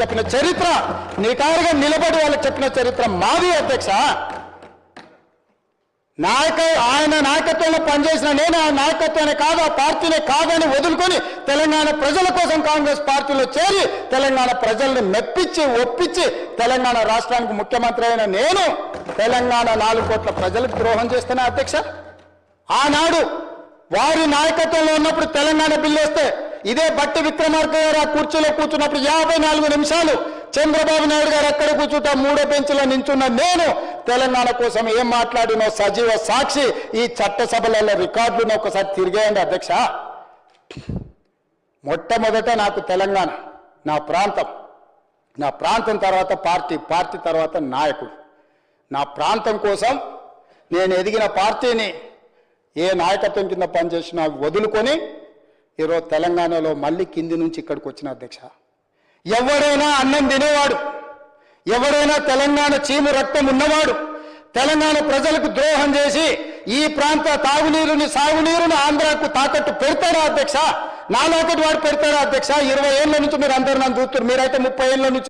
చెప్పిన చరిత్ర నికారుగా నిలబడి వాళ్ళకి చెప్పిన చరిత్ర మాది అధ్యక్ష. నాయక ఆయన నాయకత్వంలో పనిచేసిన నేను ఆ నాయకత్వాన్ని కాదు ఆ పార్టీనే కాదని వదులుకొని తెలంగాణ ప్రజల కోసం కాంగ్రెస్ పార్టీలో చేరి తెలంగాణ ప్రజల్ని మెప్పించి ఒప్పించి తెలంగాణ రాష్ట్రానికి ముఖ్యమంత్రి అయిన నేను తెలంగాణ నాలుగు కోట్ల ప్రజలకు ద్రోహం చేస్తున్నా అధ్యక్ష. ఆనాడు వారి నాయకత్వంలో ఉన్నప్పుడు తెలంగాణ బిల్లు వస్తే ఇదే బట్టి విక్రమార్క గారు ఆ కుర్చీలో కూర్చున్నప్పుడు యాభై నాలుగు నిమిషాలు చంద్రబాబు నాయుడు గారు ఎక్కడ కూర్చుంటా? మూడో బెంచ్లో నించున్న నేను. తెలంగాణ కోసం ఏం మాట్లాడినో సజీవ సాక్షి ఈ చట్టసభలలో రికార్డులను ఒకసారి తిరిగేయండి అధ్యక్ష. మొట్టమొదట నాకు తెలంగాణ నా ప్రాంతం. నా ప్రాంతం తర్వాత పార్టీ పార్టీ తర్వాత నాయకుడు. నా ప్రాంతం కోసం నేను ఎదిగిన పార్టీని ఏ నాయకత్వం కింద పనిచేసినా వదులుకొని ఈరోజు తెలంగాణలో మళ్ళీ కింది నుంచి ఇక్కడికి వచ్చిన అధ్యక్ష. ఎవరైనా అన్నం తినేవాడు ఎవరైనా తెలంగాణ చీము రక్తం ఉన్నవాడు తెలంగాణ ప్రజలకు ద్రోహం చేసి ఈ ప్రాంత తాగునీరుని సాగునీరుని ఆంధ్రాకు తాకట్టు పెడతాడా అధ్యక్ష? నాలోకటి వాడు పెడతాడా అధ్యక్ష? ఇరవై ఏళ్ళ నుంచి మీరు అందరు నన్ను చూస్తున్నారు. మీరైతే ముప్పై ఏళ్ళ నుంచి